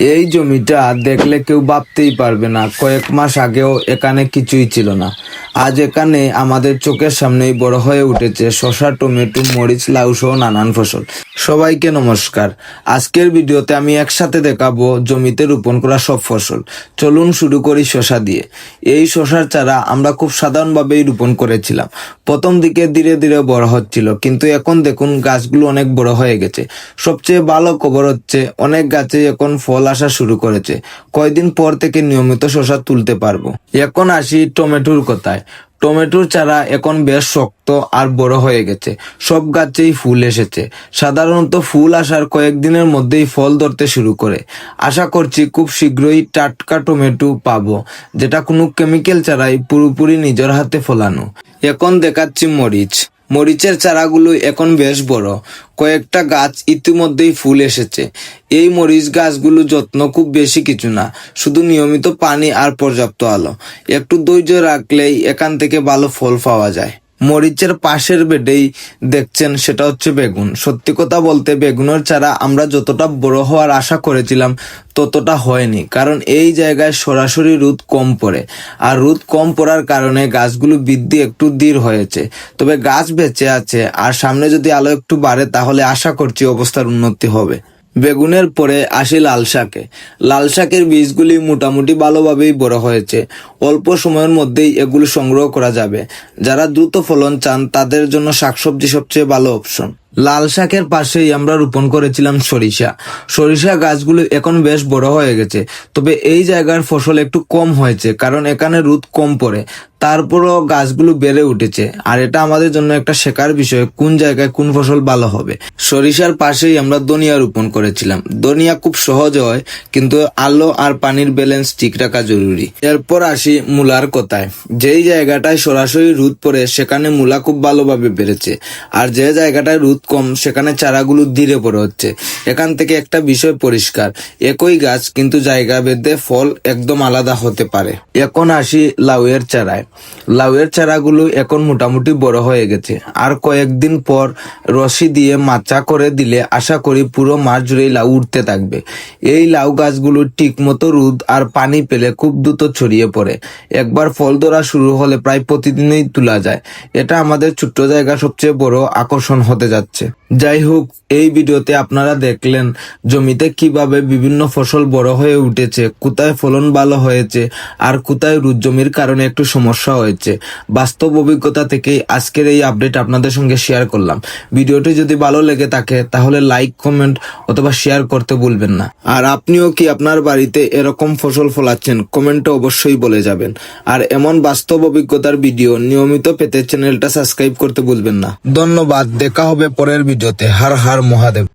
এই জমিটা দেখলে কেউ ভাবতেই পারবে না, কয়েক মাস আগেও এখানে কিছুই ছিল না। আজ এখানে আমাদের চোখের সামনেই বড় হয়ে উঠেছে শসা, টমেটো, মরিচ, লাউ সহ নানান ফসল। সবাইকে নমস্কার। আজকের ভিডিওতে আমি একসাথে দেখাবো জমিতে রোপণ করা সব ফসল। চলুন শুরু করি শসা দিয়ে। এই শশার চারা আমরা খুব সাধারণভাবেই রোপণ করেছিলাম। প্রথম দিকে ধীরে ধীরে বড় হচ্ছিল, কিন্তু এখন দেখুন গাছগুলো অনেক বড় হয়ে গেছে। সবচেয়ে ভালো খবর হচ্ছে অনেক গাছে এখন ফল আসা শুরু করেছে। কয়দিন পর থেকে নিয়মিত শশা তুলতে পারব। এখন আসি টমেটোর কথায়। টমেটোর চারা এখন বেশ শক্ত আর বড় হয়ে গেছে। সব গাছেই ফুল এসেছে। সাধারণত ফুল আসার কয়েকদিনের মধ্যেই ফল ধরতে শুরু করে। আশা করছি খুব শীঘ্রই টাটকা টমেটো পাবো, যেটা কোনো কেমিক্যাল চারাই পুরোপুরি নিজের হাতে ফলানো। এখন দেখাচ্ছি মরিচ। মরিচের চারাগুলো এখন বেশ বড়। কয়েকটা গাছ ইতিমধ্যেই ফুল এসেছে। এই মরিচ গাছগুলো যত্ন খুব বেশি কিছু না, শুধু নিয়মিত পানি আর পর্যাপ্ত আলো। একটু ধৈর্য রাখলেই এখান থেকে ভালো ফল পাওয়া যায়। মরিচের পাশের বেডেই দেখছেন, সেটা হচ্ছে বেগুন। সত্যি কথা বলতে বেগুনের চারা আমরা যতটা বড় হওয়ার আশা করেছিলাম, ততটা হয়নি। কারণ এই জায়গায় সরাসরি রোদ কম পড়ে। আর রোদ কম পড়ার কারণে গাছগুলো বৃদ্ধি একটু ধীর হয়েছে। তবে গাছ বেঁচে আছে। আর সামনে যদি আলো একটু বাড়ে, তাহলে আশা করছি অবস্থার উন্নতি হবে। বেগুনের পরে আসি লাল শাকে। লাল শাকের বীজগুলি মোটামুটি ভালোভাবেই বড় হয়েছে। অল্প সময়ের মধ্যেই এগুলো সংগ্রহ করা যাবে। যারা দ্রুত ফলন চান, তাদের জন্য শাকসবজি সবচেয়ে ভালো অপশন। লাল শাকের পাশেই আমরা রোপণ করেছিলাম সরিষা। সরিষা গাছগুলো এখন বেশ বড় হয়ে গেছে। তবে এই জায়গার ফসল একটু কম হয়েছে, কারণ এখানে রোদ কম পড়ে। তারপরও গাছগুলো বেড়ে উঠেছে। আর এটা আমাদের জন্য একটা শেখার বিষয়, কোন জায়গায় কোন ফসল ভালো হবে। সরিষার পাশেই আমরা দনিয়া রোপণ করেছিলাম। দনিয়া খুব সহজ হয়, কিন্তু আলো আর পানির ব্যালেন্স ঠিক রাখা জরুরি। এরপর আসি মূলার কথায়। যেই জায়গাটায় সরাসরি রোদ পড়ে, সেখানে মূলা খুব ভালোভাবে বেড়েছে। আর যে জায়গাটায় রোদ কম, সেখানে চারাগুলো ধীরে পড়ে হচ্ছে। এখান থেকে একটা বিষয় পরিষ্কার, একই গাছ কিন্তু জায়গা বেঁধে ফল একদম আলাদা হতে পারে। এখন আসি লাউয়ের চারায়। লাউয়ের চারাগুলো এখন মোটামুটি বড় হয়ে গেছে। আর কয়েকদিন পর রশি দিয়ে মাচা করে দিলে আশা করি পুরো মাস জুড়েই লাউ উঠতে থাকবে। এই লাউ গাছগুলো ঠিক মতো রোদ আর পানি পেলে খুব দ্রুত ছড়িয়ে পড়ে। একবার ফল ধরা শুরু হলে প্রায় প্রতিদিনই তোলা যায়। এটা আমাদের ছোট্ট জায়গা সবচেয়ে বড় আকর্ষণ হতে যাচ্ছে। যাই হোক এই ভিডিওতে আপনারা দেখলেন জমিতে কীভাবে বিভিন্ন ফসল বড় হয়ে উঠেছে, কোথায় ফলন ভালো হয়েছে আর কোথায় রুদ জমির কারণে একটু সমস্যা হয়েছে। বাস্তব অভিজ্ঞতা থেকে আজকের এই আপডেট আপনাদের সঙ্গে শেয়ার করলাম। ভিডিওটি যদি ভালো লেগে থাকে, তাহলে লাইক কমেন্ট অথবা শেয়ার করতে ভুলবেন না। আর আপনিও কি আপনার বাড়িতে এরকম ফসল ফলাচ্ছেন কমেন্টে অবশ্যই বলে যাবেন। আর এমন বাস্তব অভিজ্ঞতার ভিডিও নিয়মিত পেতে চ্যানেলটা সাবস্ক্রাইব করতে ভুলবেন না। ধন্যবাদ, দেখা হবে পরের ভিডিওতে। হার হার। মহাদেব।